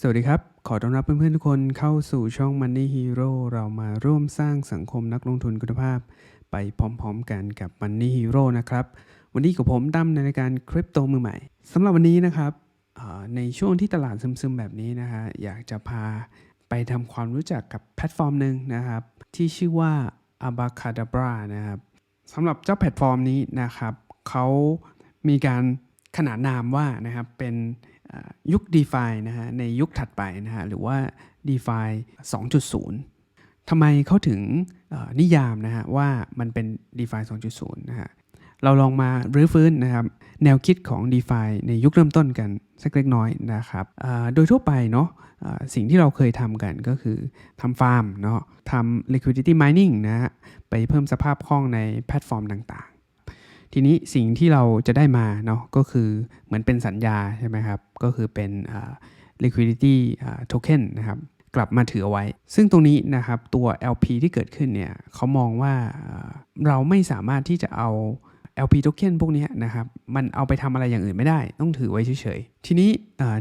สวัสดีครับ ขอต้อนรับเพื่อนๆทุกคนเข้าสู่ช่อง Money Hero เรามาร่วมสร้างสังคมนักลงทุนคุณภาพ ไปพร้อมๆกันกับ Money Hero นะครับ วันนี้กับผมตั้มในรายการคริปโตมือใหม่สำหรับวันนี้นะครับในช่วงที่ตลาดซึมๆแบบนี้นะฮะอยากจะพาไปทำความรู้จักกับแพลตฟอร์มหนึ่งนะครับ ที่ชื่อว่า Abacadabra นะครับสำหรับเจ้าแพลตฟอร์มนี้นะครับเขามีการขนานนามว่านะครับเป็น ยุค d e f i นะฮะในยุคถัดไปนะฮะหรือว่า d e f i 2.0 ทำไมเขาถึงนิยามนะฮะว่ามันเป็น d e f i 2.0 นะฮะเราลองมารื้อฟื้นนะครับแนวคิดของ d e f i ในยุคเริ่มต้นกันสักเล็กน้อยนะครับโดยทั่วไปเนาะสิ่งที่เราเคยทำกันก็คือทำฟาร์มเนาะทำ liquidity mining นะฮะไปเพิ่มสภาพคล่องในแพลตฟอร์มต่างๆ ทีนี้สิ่งที่เราจะได้มาเนาะก็คือเหมือนเป็นสัญญาใช่ไหมครับ ก็คือเป็น liquidity token นะครับกลับมาถือเอาไว้ ซึ่งตรงนี้นะครับตัว LP ที่เกิดขึ้นเนี่ยเขามองว่าเราไม่สามารถที่จะเอา LP token พวกนี้นะครับมันเอาไปทำอะไรอย่างอื่นไม่ได้ ต้องถือไว้เฉยๆ ทีนี้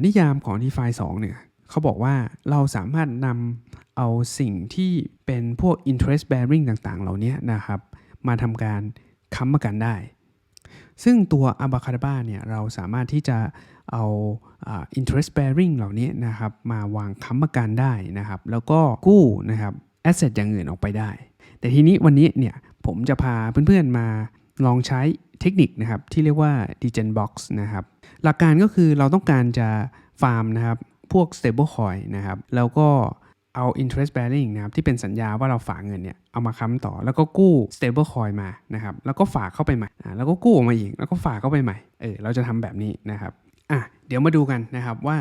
นิยามของ DeFi 2เนี่ยเขาบอกว่าเราสามารถนำเอาสิ่งที่เป็นพวก interest bearing ต่างๆ เหล่านี้นะครับมาทำการค้ำประกันได้ ซึ่งตัว a b a c a d a b a เนี่ยเราสามารถที่จะเอาอ่า interest bearing เหล่านี้นะครับมาวางค้ำประกันได้นะครับ แล้วก็กู้นะครับ asset อย่างอื่นออกไปได้ แต่ทีนี้วันนี้เนี่ยผมจะพาเพื่อนๆมาลองใช้เทคนิคนะครับที่เรียกว่า degen box นะครับ หลักการก็คือเราต้องการจะฟาร์มนะครับพวก stable coin นะครับ แล้วก็ เอา interest bearing นะครับที่เป็นสัญญาว่าเราฝากเงินเนี่ยเอามาค้ำต่อแล้วก็กู้ stable coin มานะครับแล้วก็ฝากเข้าไปใหม่อ่าแล้วก็กู้ออกมาอีกแล้วก็ฝากเข้าไปใหม่เออเราจะทำแบบนี้นะครับอะเดี๋ยวมาดูกันนะครับว่า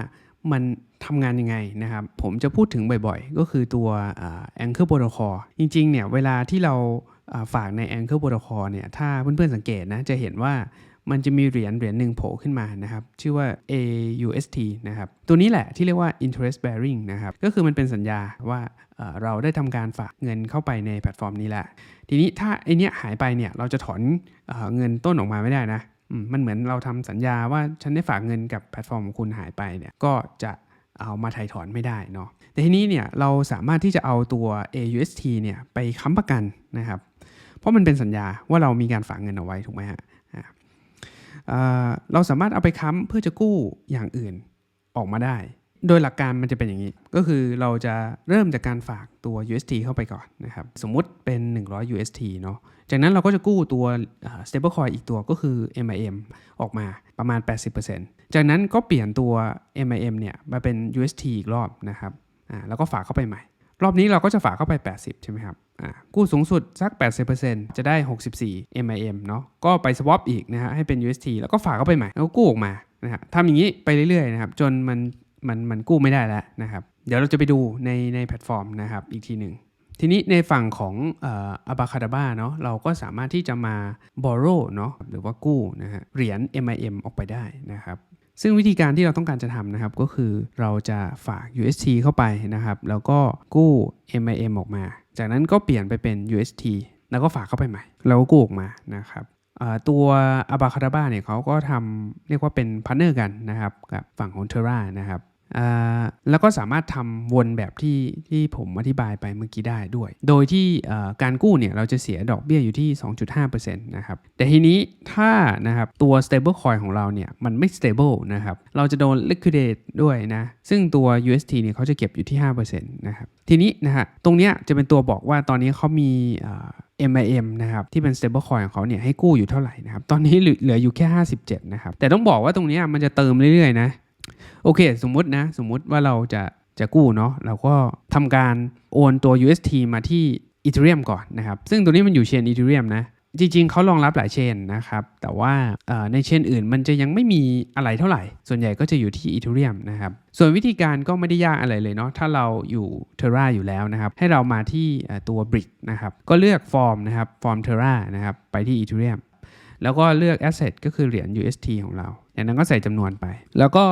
มันทำงานยังไงนะครับ ผมจะพูดถึงบ่อยๆ ก็คือตัว anchor protocol จริงๆเนี่ยเวลาที่เราฝากใน anchor protocol เนี่ยถ้าเพื่อนๆสังเกตนะจะเห็นว่า มันจะมีเหรียญเหรียญหนึ่งโผล่ขึ้นมานะครับ ชื่อว่า AUST นะครับ ตัวนี้แหละที่เรียกว่า interest bearing นะครับ ก็คือมันเป็นสัญญาว่าเราได้ทำการฝากเงินเข้าไปในแพลตฟอร์มนี้แหละ ทีนี้ถ้าไอเนี้ยหายไปเนี่ย เราจะถอนเอเงินต้นออกมาไม่ได้นะ มันเหมือนเราทำสัญญาว่าฉันได้ฝากเงินกับแพลตฟอร์มของคุณหายไปเนี่ย ก็จะเอามาถ่ายถอนไม่ได้เนาะ แต่ทีนี้เนี่ยเราสามารถที่จะเอาตัว AUST เนี่ยไปค้ำประกันนะครับ เพราะมันเป็นสัญญาว่าเรามีการฝากเงินเอาไว้ถูกไหมฮะ เราสามารถเอาไปค้ำเพื่อจะกู้อย่างอื่นออกมาได้ โดยหลักการมันจะเป็นอย่างนี้ ก็คือเราจะเริ่มจากการฝากตัว UST เข้าไปก่อนนะครับสมมุติเป็น 100 UST เนาะจากนั้นเราก็จะกู้ตัว stablecoin อีกตัวก็คือ MIM ออกมาประมาณ 80%จากนั้นก็เปลี่ยนตัว MIM เนี่ยมาเป็น UST อีกรอบนะครับแล้วก็ฝากเข้าไปใหม่ รอบนี้เราก็จะฝากเข้าไป 80 ใช่ไหมครับ กู้สูงสุดสัก 80%จะได้ 64 MIM เนาะก็ไป swap อีกนะฮะให้เป็น UST แล้วก็ฝากเข้าไปใหม่ แล้วก็กู้ออกมานะฮะทำอย่างนี้ไปเรื่อยๆนะครับจนมันมันมันกู้ไม่ได้แล้วนะครับ เดี๋ยวเราจะไปดูในในแพลตฟอร์มนะครับอีกทีหนึ่งทีนี้ในฝั่งของอ่อ Abacadabra เนาะเราก็สามารถที่จะมา borrow เนาะหรือว่ากู้นะฮะเหรียญ MIM ออกไปได้นะครับซึ่งวิธีการที่เราต้องการจะทำนะครับ ก็คือเราจะฝาก UST เข้าไปนะครับ แล้วก็กู้ MIM ออกมา จากนั้นก็เปลี่ยนไปเป็น UST แล้วก็ฝากเข้าไปใหม่ แล้วก็กู้ออกมานะครับตัว a b a c a d a b a เนี่ยเขาก็ทำเรียกว่าเป็นพาร์เนอร์กันนะครับกับฝั่งของ Terra นะครับ แล้วก็สามารถทำวนแบบที่ที่ผมอธิบายไปเมื่อกี้ได้ด้วย โดยที่การกู้เนี่ยเราจะเสียดอกเบี้ยอยู่ที่ 2.5%นะครับ แต่ทีนี้ถ้านะครับตัว stable coin ของเราเนี่ยมันไม่ stable นะครับ เราจะโดน liquidate ด้วยนะ ซึ่งตัว UST เนี่ยเขาจะเก็บอยู่ที่ 5%นะครับ ทีนี้นะฮะตรงเนี้ยจะเป็นตัวบอกว่าตอนนี้เขามี MIM นะครับที่เป็น stable coin ของเขาเนี่ยให้กู้อยู่เท่าไหร่นะครับ ตอนนี้เหลือเหลืออยู่แค่ 57 นะครับ แต่ต้องบอกว่าตรงเนี้ยมันจะเติมเรื่อยๆนะ โอเค สมมุตินะ สมมุติว่าเราจะจะกู้เนาะเราก็ทำการโอนตัว UST มาที่ Ethereum ก่อนนะครับ ซึ่งตัวนี้มันอยู่เชน Ethereum นะ จริง ๆเขารองรับหลายเชนนะครับ แต่ว่าในเชนอื่นมันจะยังไม่มีอะไรเท่าไหร่ ส่วนใหญ่ก็จะอยู่ที่ Ethereum นะครับ ส่วนวิธีการก็ไม่ได้ยากอะไรเลยเนาะ ถ้าเราอยู่ Terra อยู่แล้วนะครับ ให้เรามาที่ตัว Brick นะครับ ก็เลือกฟอร์มนะครับ ฟอร์ม Terra นะครับ ไปที่ Ethereum แล้วก็เลือก asset ก็คือเหรียญ UST ของเรา จากนั้นก็ใส่จำนวนไป แล้วก็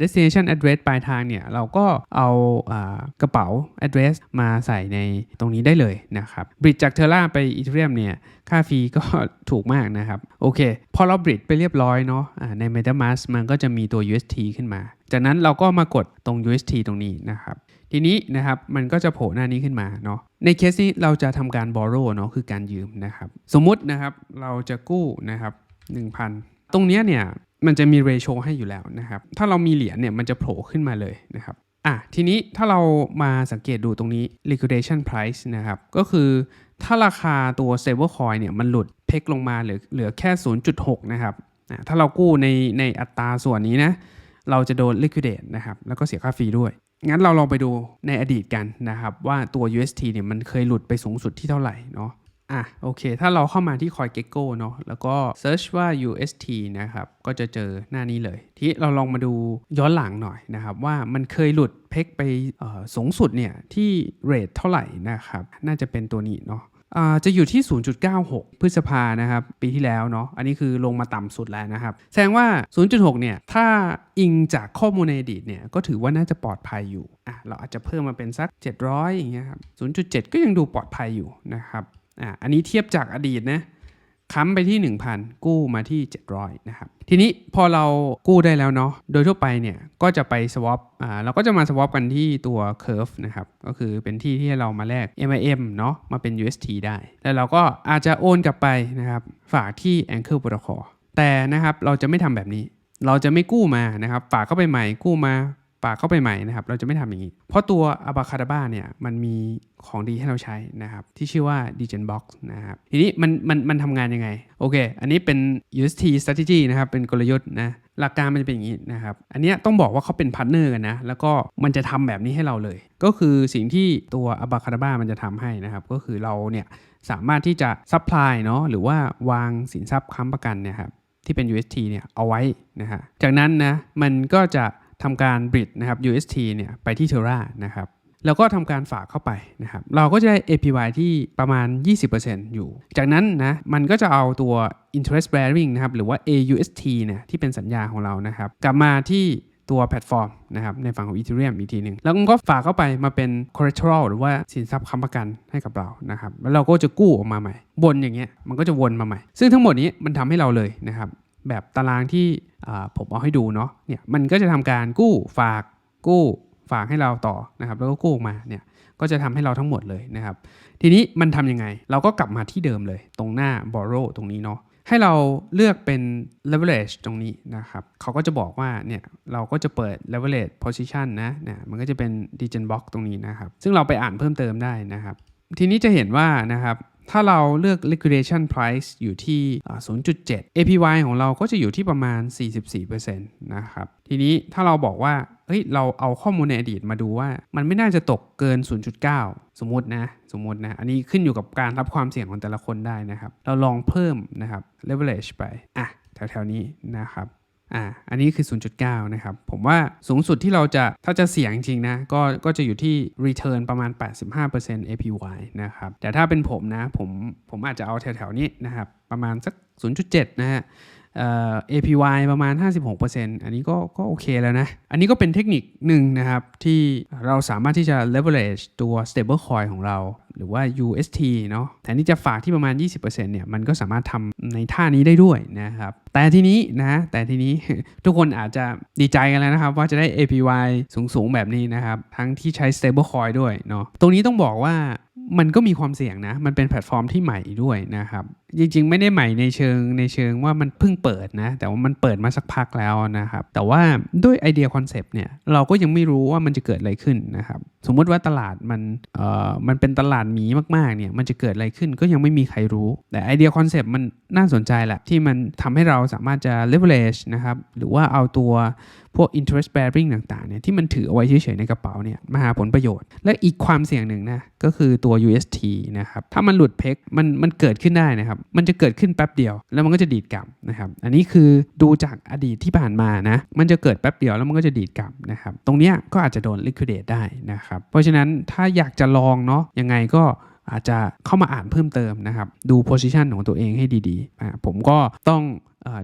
destination address ปลายทางเนี่ยเราก็เอาอากระเป๋า address มาใส่ในตรงนี้ได้เลยนะครับ bridge จาก Terra ไป Ethereum เนี่ยค่าฟรีก็ถูกมากนะครับ โอเค พอเรา bridge ไปเรียบร้อยเนาะอ่าใน MetaMask มันก็จะมีตัว UST ขึ้นมา จากนั้นเราก็มากดตรง UST ตรงนี้นะครับทีนี้นะครับมันก็จะโผล่หน้านี้ขึ้นมาเนาะในเคสนี้เราจะทำการ borrow เนาะคือการยืมนะครับ สมมุตินะครับเราจะกู้นะครับ1,000 ตรงเนี้ยเนี่ย มันจะมี ratio ให้อยู่แล้วนะครับ ถ้าเรามีเหรียญเนี่ยมันจะโผล่ขึ้นมาเลยนะครับอะทีนี้ถ้าเรามาสังเกตดูตรงนี้ liquidation price นะครับ ก็คือถ้าราคาตัว stablecoin เนี่ยมันหลุดเพกลงมาเหลือเหลือแค่ 0.6 นะครับอะถ้าเรากู้ในในอัตราส่วนนี้นะ เราจะโดน liquidate นะครับ แล้วก็เสียค่าฟรีด้วย งั้นเราลองไปดูในอดีตกันนะครับ ว่าตัว UST เนี่ยมันเคยหลุดไปสูงสุดที่เท่าไหร่เนาะ อะโอเค ถ้าเราเข้ามาที่ CoinGecko เนาะแล้วก็ search ว่า UST นะครับ ก็จะเจอหน้านี้เลย ที่เราลองมาดูย้อนหลังหน่อยนะครับว่ามันเคยหลุดเพกไปสูงสุดเนี่ยที่เรทเท่าไหร่นะครับ น่าจะเป็นตัวนี้เนาะจะอยู่ที่ 0.96 พฤษภานะครับ ปีที่แล้วเนาะ อันนี้คือลงมาต่ำสุดแล้วนะครับ แสดงว่า 0.6 เนี่ย ถ้าอิงจากข้อมูลในอดีตเนี่ย ก็ถือว่าน่าจะปลอดภัยอยู่ อะ เราอาจจะเพิ่มมาเป็นสัก 700 อย่างเงี้ยครับ 0.7 ก็ยังดูปลอดภัยอยู่นะครับ อะอันนี้เทียบจากอดีตนะค้ำไปที่ 1,000 กู้มาที่ 700นะครับทีนี้พอเรากู้ได้แล้วเนาะโดยทั่วไปเนี่ยก็จะไป swap อ่าเราก็จะมา swap กันที่ตัว curve นะครับก็คือเป็นที่ที่เรามาแลก MIM เนาะมาเป็น UST ได้ แล้วเราก็อาจจะโอนกลับไปนะครับฝากที่ Anchor Protocol แต่นะครับเราจะไม่ทำแบบนี้ เราจะไม่กู้มานะครับฝากเข้าไปใหม่กู้มาฝากเข้าไปใหม่นะครับเราจะไม่ทำอย่างนี้ เพราะตัว a b a c a d a b a เนี่ยมันมี ของดีให้เราใช้นะครับ ที่ชื่อว่า d g e n Box นะครับ ทีนี้มันมันมันทำงานยังไง โอเค อันนี้เป็น UST strategy นะครับ เป็นกลยุทธ์นะหลักการมันจะเป็นอย่างนี้นะครับ อันนี้ต้องบอกว่าเขาเป็นพาร์ทเนอร์กันนะ แล้วก็มันจะทำแบบนี้ให้เราเลย ก็คือสิ่งที่ตัว a b a c a d a b a มันจะทำให้นะครับ ก็คือเราเนี่ยสามารถที่จะซัพพลายเนาะหรือว่าวางสินทรัพย์ค้ำประกันเนี่ยครับที่เป็น UST เนี่ยเอาไว้นะฮะ จากนั้นนะมันก็จะทำการบริดนะครับ UST เนี่ยไปที่ Terra นะครับ แล้วก็ทำการฝากเข้าไปนะครับ เราก็จะได้ APY ที่ประมาณ 20%อยู่ จากนั้นนะ มันก็จะเอาตัว interest bearing นะครับ หรือว่า AUST เนี่ย ที่เป็นสัญญาของเรานะครับ กลับมาที่ตัวแพลตฟอร์มนะครับในฝั่งของ Ethereum อีกทีหนึ่งแล้วมันก็ฝากเข้าไปมาเป็น collateral หรือว่าสินทรัพย์ค้ำประกันให้กับเรานะครับแล้วเราก็จะกู้ออกมาใหม่วนอย่างเงี้ยมันก็จะวนมาใหม่ ซึ่งทั้งหมดนี้มันทำให้เราเลยนะครับแบบตารางที่อ่าผมเอาให้ดูเนาะเนี่ยมันก็จะทำการกู้ฝากกู้ ฝากให้เราต่อนะครับแล้วก็กู้ออกมาเนี่ยก็จะทำให้เราทั้งหมดเลยนะครับ ทีนี้มันทำยังไง เราก็กลับมาที่เดิมเลย ตรงหน้า borrow ตรงนี้เนาะให้เราเลือกเป็น leverage ตรงนี้นะครับเขาก็จะบอกว่าเนี่ยเราก็จะเปิด leverage position นะเนี่ยมันก็จะเป็น degen box ตรงนี้นะครับ ซึ่งเราไปอ่านเพิ่มเติมได้นะครับ ทีนี้จะเห็นว่านะครับถ้าเราเลือก liquidation price อยู่ที่ 0.7 APY ของเราก็จะอยู่ที่ประมาณ 44%นะครับ ทีนี้ถ้าเราบอกว่า เฮ้ยเราเอาข้อมูลในอดีตมาดูว่า มันไม่น่าจะตกเกิน 0.9 สมมตินะสมมตินะ อันนี้ขึ้นอยู่กับการรับความเสี่ยงของแต่ละคนได้นะครับ เราลองเพิ่มนะครับ leverage ไปอะแถวๆนี้นะครับอ่าอันนี้คือ 0.9 นะครับ ผมว่าสูงสุดที่เราจะถ้าจะเสี่ยงจริงนะ ก็ก็จะอยู่ที่ return ประมาณ 85% APY นะครับ แต่ถ้าเป็นผมนะ ผมผมอาจจะเอาแถวๆนี้นะครับ ประมาณสัก 0.7 นะฮะ APY ประมาณ 56%อันนี้ก็ก็โอเคแล้วนะ อันนี้ก็เป็นเทคนิคหนึ่งนะครับ ที่เราสามารถที่จะ leverage ตัว stablecoin ของเรา หรือว่า UST เนาะแทนที่จะฝากที่ประมาณ 20%เนี่ยมันก็สามารถทำในท่านี้ได้ด้วยนะครับ แต่ทีนี้นะ แต่ทีนี้ทุกคนอาจจะดีใจกันแล้วนะครับ ว่าจะได้ APY สูงๆ แบบนี้นะครับ ทั้งที่ใช้ stablecoin ด้วยเนาะตรงนี้ต้องบอกว่ามันก็มีความเสี่ยงนะ มันเป็นแพลตฟอร์มที่ใหม่ด้วยนะครับ จริง ๆ ไม่ได้ใหม่ในเชิงในเชิงว่ามันเพิ่งเปิดนะ แต่ว่ามันเปิดมาสักพักแล้วนะครับ แต่ว่าด้วยไอเดียคอนเซปต์เนี่ยเราก็ยังไม่รู้ว่ามันจะเกิดอะไรขึ้นนะครับ สมมุติว่าตลาดมันเอ่อมันเป็นตลาดหมีมากๆเนี่ยมันจะเกิดอะไรขึ้นก็ยังไม่มีใครรู้ แต่ไอเดียคอนเซปต์มันน่าสนใจแหละที่มันทำให้เราสามารถจะ leverage นะครับหรือว่าเอาตัวพวก interest bearing ต่างๆเนี่ยที่มันถือเอาไว้เฉยๆในกระเป๋าเนี่ยมาหาผลประโยชน์ และอีกความเสี่ยงหนึ่งนะก็คือตัว UST นะครับถ้ามันหลุดเพกมันมันเกิดขึ้นได้นะครับมันจะเกิดขึ้นแป๊บเดียว แล้วมันก็จะดีดกลับนะครับ อันนี้คือดูจากอดีตที่ผ่านมานะ มันจะเกิดแป๊บเดียวแล้วมันก็จะดีดกลับนะครับ ตรงเนี้ยก็อาจจะโดน liquidate ได้นะครับ เพราะฉะนั้นถ้าอยากจะลองเนาะ ยังไงก็อาจจะเข้ามาอ่านเพิ่มเติมนะครับ ดู position ของตัวเองให้ดีๆ ผมก็ต้อง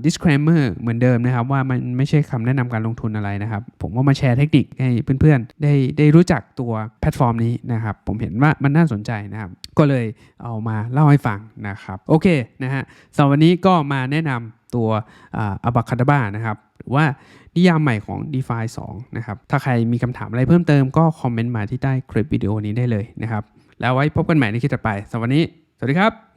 disclaimer เหมือนเดิมนะครับ ว่ามันไม่ใช่คำแนะนำการลงทุนอะไรนะครับ ผมก็มาแชร์เทคนิคให้เพื่อนๆ ได้ได้รู้จักตัวแพลตฟอร์มนี้นะครับ ผมเห็นว่ามันน่าสนใจนะครับ ก็เลยเอามาเล่าให้ฟังนะครับ โอเคนะฮะสำหรับวันนี้ก็มาแนะนำตัวอับาคาดาบานะครับหรือว่านิยามใหม่ของ DeFi 2 นะครับ ถ้าใครมีคำถามอะไรเพิ่มเติมก็คอมเมนต์มาที่ใต้คลิปวิดีโอนี้ได้เลยนะครับ แล้วไว้พบกันใหม่ในคลิปต่อไปสำหรับวันนี้ สวัสดีครับ